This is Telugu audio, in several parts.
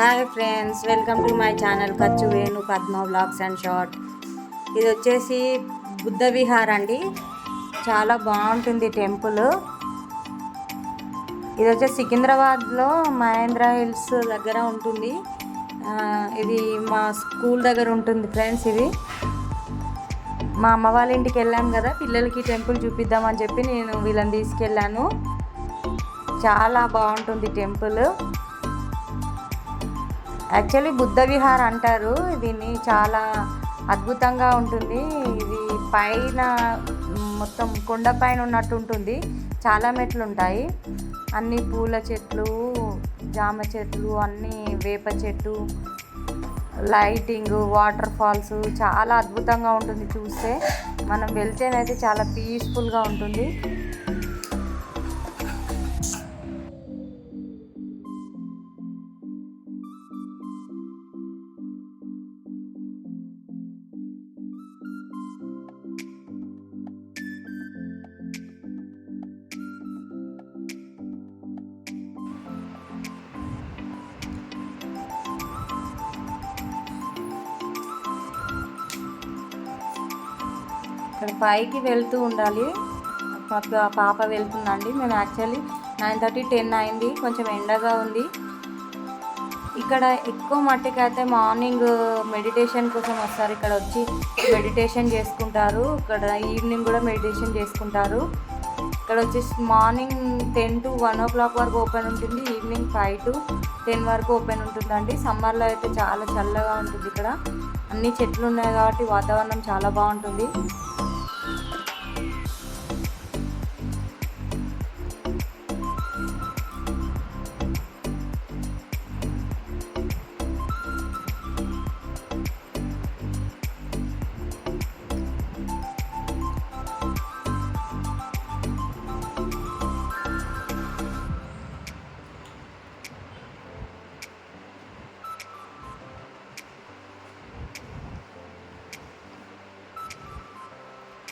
Hi friends welcome to my channel ఖర్చు Venu Padma vlogs and short ఇది వచ్చేసి బుద్ధ విహార్ అండి. చాలా బాగుంటుంది టెంపుల్. ఇది వచ్చేసి సికింద్రాబాద్లో మహేంద్ర హిల్స్ దగ్గర ఉంటుంది. ఇది మా స్కూల్ దగ్గర ఉంటుంది ఫ్రెండ్స్ ఇది. మా అమ్మ వాళ్ళ ఇంటికి వెళ్ళాం కదా పిల్లలకి టెంపుల్ చూపిద్దామని చెప్పి నేను వీళ్ళని తీసుకెళ్ళాను. చాలా బాగుంటుంది టెంపుల్. యాక్చువల్లీ బుద్ధ విహార్ అంటారు. దీన్ని చాలా అద్భుతంగా ఉంటుంది. ఇది పైన మొత్తం కొండ పైన ఉన్నట్టు ఉంటుంది. చాలా మెట్లు ఉంటాయి. అన్ని పూల చెట్లు జామ చెట్లు అన్ని వేప చెట్టు లైటింగ్ వాటర్ ఫాల్స్ చాలా అద్భుతంగా ఉంటుంది చూస్తే. మనం వెళ్తేనైతే చాలా పీస్ఫుల్గా ఉంటుంది. పైకి వెళ్తూ ఉండాలి. మాకు ఆ పాప వెళ్తుందండి. మేము యాక్చువల్లీ నైన్ థర్టీ టెన్ అయింది. కొంచెం ఎండగా ఉంది. ఇక్కడ ఎక్కువ మట్టుకైతే అయితే మార్నింగ్ మెడిటేషన్ కోసం వస్తారు. ఇక్కడ వచ్చి మెడిటేషన్ చేసుకుంటారు. ఇక్కడ ఈవినింగ్ కూడా మెడిటేషన్ చేసుకుంటారు. ఇక్కడ వచ్చేసి morning ten to one o'clock వరకు ఓపెన్ ఉంటుంది. ఈవినింగ్ ఫైవ్ టు టెన్ వరకు ఓపెన్ ఉంటుందండి. సమ్మర్లో అయితే చాలా చల్లగా ఉంటుంది ఇక్కడ. అన్ని చెట్లు ఉన్నాయి కాబట్టి వాతావరణం చాలా బాగుంటుంది.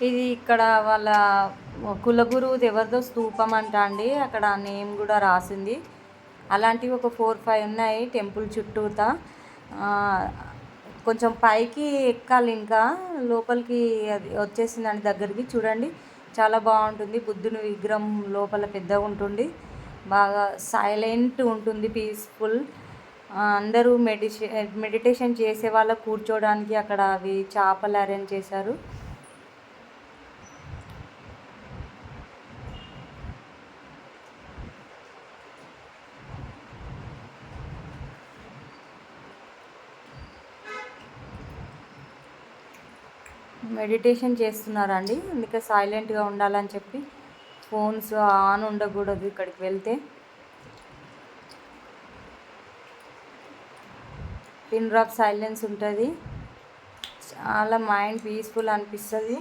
ఇది ఇక్కడ వాళ్ళ కులగురువుది ఎవరిదో స్తూపం అంట అండి. అక్కడ నేమ్ కూడా రాసింది. అలాంటివి ఒక ఫోర్ ఫైవ్ ఉన్నాయి టెంపుల్ చుట్టూతా. కొంచెం పైకి ఎక్కాలి ఇంకా. లోపలికి అది వచ్చేసిందండి దగ్గరికి. చూడండి చాలా బాగుంటుంది. బుద్ధుని విగ్రహం లోపల పెద్దగా ఉంటుంది. బాగా సైలెంట్ ఉంటుంది పీస్ఫుల్. అందరూ మెడిషే మెడిటేషన్ చేసే వాళ్ళ కూర్చోడానికి అక్కడ అవి చేపలు అరేంజ్ చేశారు. మెడిటేషన్ చేస్తున్నారండి. అందుకే సైలెంట్గా ఉండాలని చెప్పి ఫోన్స్ ఆన్ ఉండకూడదు ఇక్కడికి వెళ్తే. పిన్ డ్రాప్ సైలెన్స్ ఉంటుంది. చాలా మైండ్ పీస్ఫుల్ అనిపిస్తుంది.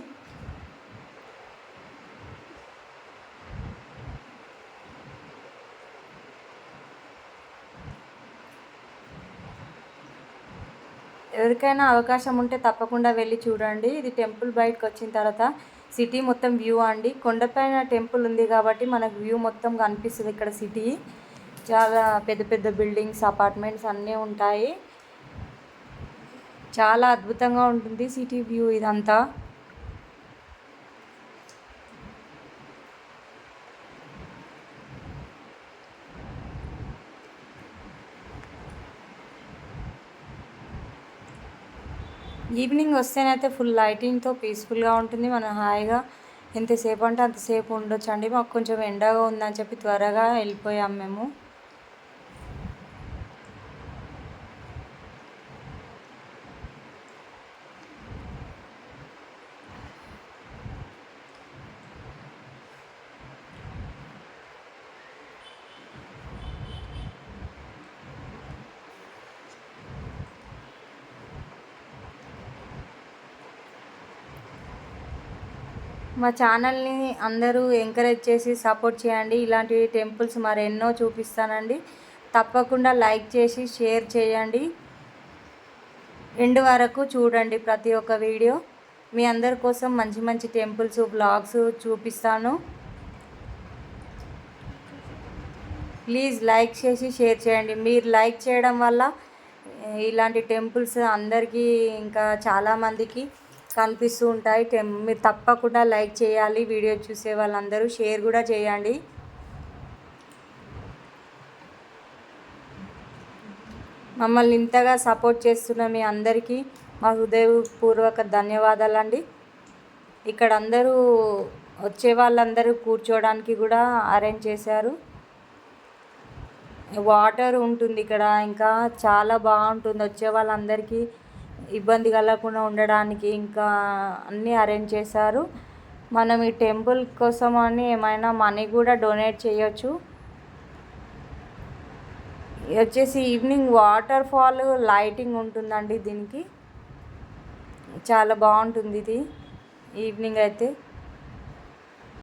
ఎవరికైనా అవకాశం ఉంటే తప్పకుండా వెళ్ళి చూడండి. ఇది టెంపుల్ బయటకు వచ్చిన తర్వాత సిటీ మొత్తం వ్యూ అండి. కొండపైన టెంపుల్ ఉంది కాబట్టి మనకు వ్యూ మొత్తం కనిపిస్తుంది ఇక్కడ సిటీ. చాలా పెద్ద పెద్ద బిల్డింగ్స్ అపార్ట్మెంట్స్ అన్నీ ఉంటాయి. చాలా అద్భుతంగా ఉంటుంది సిటీ వ్యూ ఇదంతా. ఈవినింగ్ వస్తేనైతే ఫుల్ లైటింగ్తో పీస్ఫుల్గా ఉంటుంది. మనం హాయిగా ఎంతసేపు అంటే అంతసేపు ఉండొచ్చు అండి మాకు కొంచెం ఎండగా ఉందని చెప్పి త్వరగా వెళ్ళిపోయాం మేము. మా ఛానల్ని అందరూ ఎంకరేజ్ చేసి సపోర్ట్ చేయండి. ఇలాంటి టెంపుల్స్ మరెన్నో చూపిస్తానండి. తప్పకుండా లైక్ చేసి షేర్ చేయండి. ఎండ్ వరకు చూడండి ప్రతి ఒక్క వీడియో. మీ అందరి కోసం మంచి మంచి టెంపుల్స్ బ్లాగ్స్ చూపిస్తాను. ప్లీజ్ లైక్ చేసి షేర్ చేయండి. మీరు లైక్ చేయడం వల్ల ఇలాంటి టెంపుల్స్ అందరికీ ఇంకా చాలామందికి కనిపిస్తూ ఉంటాయి. టెం మీరు తప్పకుండా లైక్ చేయాలి. వీడియో చూసే వాళ్ళందరూ షేర్ కూడా చేయండి. మమ్మల్ని ఇంతగా సపోర్ట్ చేస్తున్న మీ అందరికీ మా హృదయపూర్వక ధన్యవాదాలండి. ఇక్కడ అందరూ వచ్చే వాళ్ళందరూ కూర్చోవడానికి కూడా అరేంజ్ చేశారు. వాటర్ ఉంటుంది ఇక్కడ. ఇంకా చాలా బాగుంటుంది. వచ్చే వాళ్ళందరికీ ఇబ్బంది కలగకుండా ఉండడానికి ఇంకా అన్నీ అరేంజ్ చేశారు. మనం ఈ టెంపుల్ కోసం అని ఏమైనా మనీ కూడా డొనేట్ చేయొచ్చు. వచ్చేసి ఈవినింగ్ వాటర్ ఫాల్ లైటింగ్ ఉంటుందండి దీనికి. చాలా బాగుంటుంది ఇది. ఈవినింగ్ అయితే